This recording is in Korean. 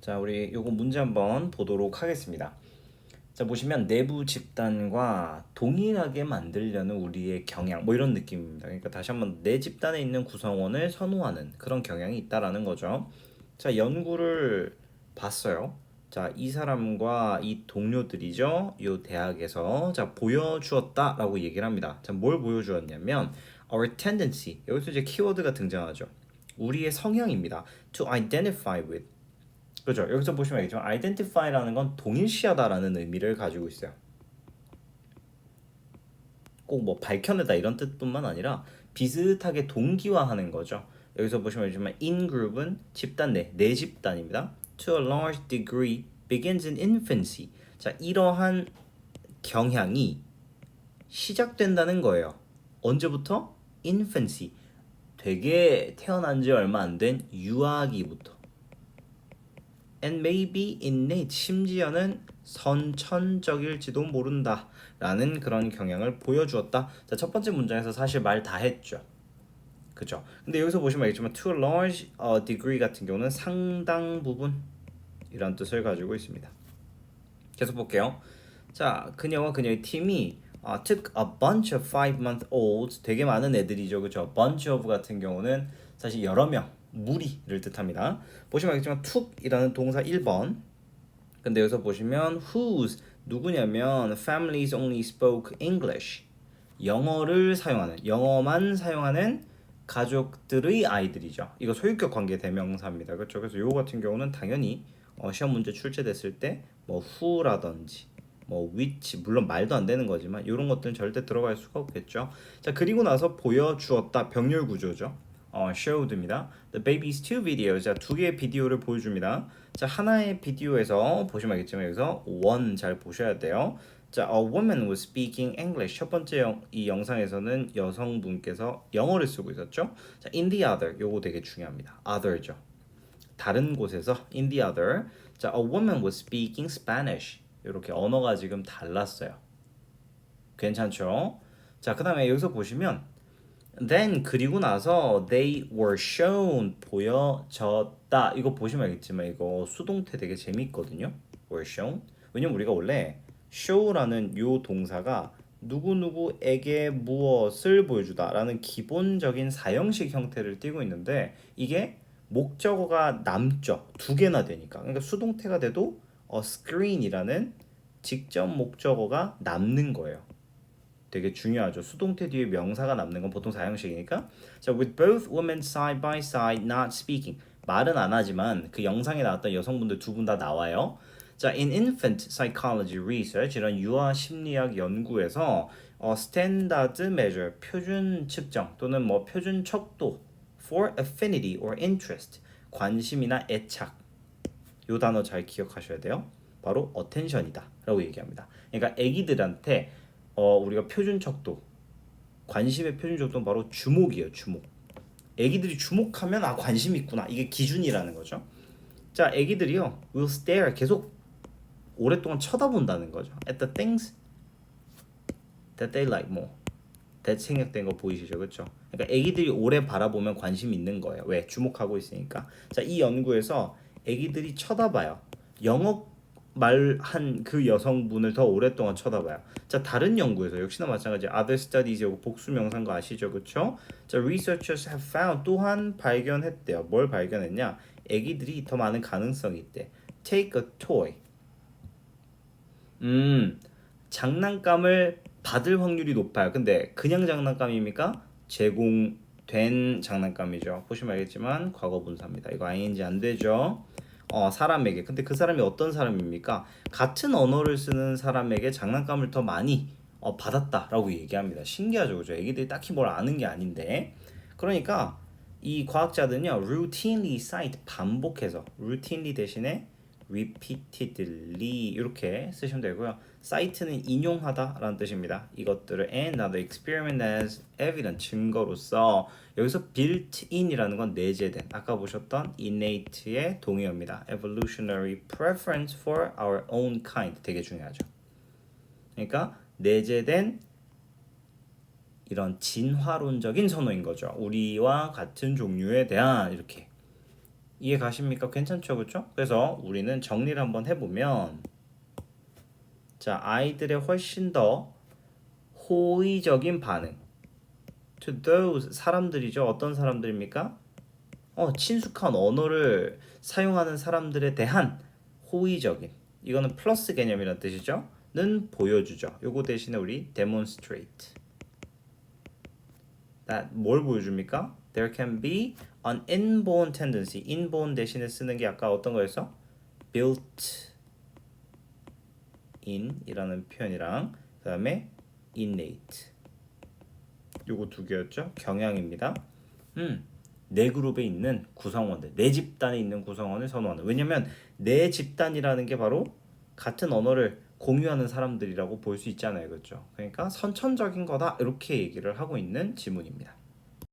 자, 우리 요거 문제 한번 보도록 하겠습니다. 자, 보시면 내부 집단과 동일하게 만들려는 우리의 경향 뭐 이런 느낌입니다. 그러니까 다시 한번 내 집단에 있는 구성원을 선호하는 그런 경향이 있다라는 거죠. 자, 연구를 봤어요. 자, 이 사람과 이 동료들이죠. 요 대학에서 자, 보여주었다라고 얘기를 합니다. 자, 뭘 보여주었냐면 our tendency. 여기서 이제 키워드가 등장하죠. 우리의 성향입니다. to identify with 그죠? 여기서 보시면 알겠지만 identify라는 건 동일시하다라는 의미를 가지고 있어요. 꼭 뭐 밝혀내다 이런 뜻뿐만 아니라 비슷하게 동기화하는 거죠. 여기서 보시면 알지만 in group은 집단 내, 내 집단입니다. To a large degree begins in infancy. 자, 이러한 경향이 시작된다는 거예요. 언제부터? infancy. 되게 태어난 지 얼마 안 된 유아기부터. And maybe innate 심지어는 선천적일지도 모른다 라는 그런 경향을 보여주었다. 자, 첫 번째 문장에서 사실 말 다 했죠. 그죠? 근데 여기서 보시면 알겠지만 to a large uh, degree 같은 경우는 상당 부분 이런 뜻을 가지고 있습니다. 계속 볼게요. 자 그녀와 그녀의 팀이 uh, took a bunch of five month olds. 되게 많은 애들이죠. 그죠? bunch of 같은 경우는 사실 여러 명 무리를 뜻합니다. 보시면 알겠지만 took이라는 동사 1번. 근데 여기서 보시면 whose 누구냐면 families only spoke English. 영어를 사용하는 영어만 사용하는 가족들의 아이들이죠. 이거 소유격 관계 대명사입니다. 그렇죠? 그래서 요 같은 경우는 당연히 어, 시험 문제 출제됐을 때 뭐 who라든지 뭐 which 물론 말도 안 되는 거지만 이런 것들은 절대 들어갈 수가 없겠죠. 자 그리고 나서 보여주었다 병렬 구조죠. 어, showed입니다. The baby's two videos. 자, 두 개의 비디오를 보여줍니다. 자, 하나의 비디오에서 보시면 알겠지만 여기서 one 잘 보셔야 돼요. 자, a woman was speaking English. 첫 번째 영, 이 영상에서는 여성분께서 영어를 쓰고 있었죠. 자, in the other. 요거 되게 중요합니다. other죠. 다른 곳에서 in the other. 자, a woman was speaking Spanish. 이렇게 언어가 지금 달랐어요. 괜찮죠? 자, 그 다음에 여기서 보시면 then 그리고 나서 they were shown 보여졌다. 이거 보시면 알겠지만 이거 수동태 되게 재밌거든요. were shown. 왜냐면 우리가 원래 show라는 요 동사가 누구누구에게 무엇을 보여주다라는 기본적인 사형식 형태를 띠고 있는데 이게 목적어가 남죠. 두 개나 되니까. 그러니까 수동태가 돼도 a screen이라는 직접 목적어가 남는 거예요. 되게 중요하죠. 수동태 뒤에 명사가 남는 건 보통 사형식이니까. 자, with both women side by side not speaking. 말은 안 하지만 그 영상에 나왔던 여성분들 두 분 다 나와요. 자, in infant psychology research 이런 유아 심리학 연구에서 어, standard measure 표준 측정 또는 뭐 표준 척도 for affinity or interest 관심이나 애착 요 단어 잘 기억하셔야 돼요. 바로 attention이다라고 얘기합니다. 그러니까 아기들한테 어, 우리가 표준 척도 관심의 표준 척도는 바로 주목이에요. 주목. 애기들이 주목하면 아 관심 있구나. 이게 기준이라는 거죠. 자, 애기들이요. will stare 계속 오랫동안 쳐다본다는 거죠. at the things that they like more. that 생략된 거 보이시죠? 그렇죠? 그러니까 애기들이 오래 바라보면 관심 있는 거예요. 왜? 주목하고 있으니까. 자, 이 연구에서 애기들이 쳐다봐요. 영어 말한 그 여성분을 더 오랫동안 쳐다봐요. 자 다른 연구에서 역시나 마찬가지 other studies 요 복수 명사인 거 아시죠, 그렇죠? 자 researchers have found 또한 발견했대요. 뭘 발견했냐? 아기들이 더 많은 가능성이 있대. Take a toy. 음 장난감을 받을 확률이 높아요. 근데 그냥 장난감입니까? 제공된 장난감이죠. 보시면 알겠지만 과거 분사입니다. 이거 ing 안 되죠. 어, 사람에게. 근데 그 사람이 어떤 사람입니까? 같은 언어를 쓰는 사람에게 장난감을 더 많이 어, 받았다라고 얘기합니다. 신기하죠, 그죠? 애기들이 딱히 뭘 아는 게 아닌데. 그러니까 이 과학자들은요, routinely cite 반복해서 routinely 대신에 repeatedly 이렇게 쓰시면 되고요. cite는 인용하다라는 뜻입니다. 이것들을 and another experiment as evidence 증거로서 여기서 built-in이라는 건 내재된 아까 보셨던 innate의 동의어입니다. evolutionary preference for our own kind 되게 중요하죠. 그러니까 내재된 이런 진화론적인 선호인 거죠. 우리와 같은 종류에 대한 이렇게 이해 가십니까? 괜찮죠, 그렇죠? 그래서 우리는 정리를 한번 해보면 자 아이들의 훨씬 더 호의적인 반응 to those 사람들이죠. 어떤 사람들입니까? 어 친숙한 언어를 사용하는 사람들에 대한 호의적인 이거는 플러스 개념이라는 뜻이죠. 는 보여주죠. 요거 대신에 우리 demonstrate. That 뭘 보여줍니까? There can be an inborn tendency. inborn 대신에 쓰는 게 아까 어떤 거였어? built in이라는 표현이랑 그다음에 innate. 요거 두 개였죠? 경향입니다. 음. 내 그룹에 있는 구성원들, 내 집단에 있는 구성원을 선호하는. 왜냐면 내 집단이라는 게 바로 같은 언어를 공유하는 사람들이라고 볼 수 있잖아요. 그렇죠? 그러니까 선천적인 거다. 이렇게 얘기를 하고 있는 지문입니다.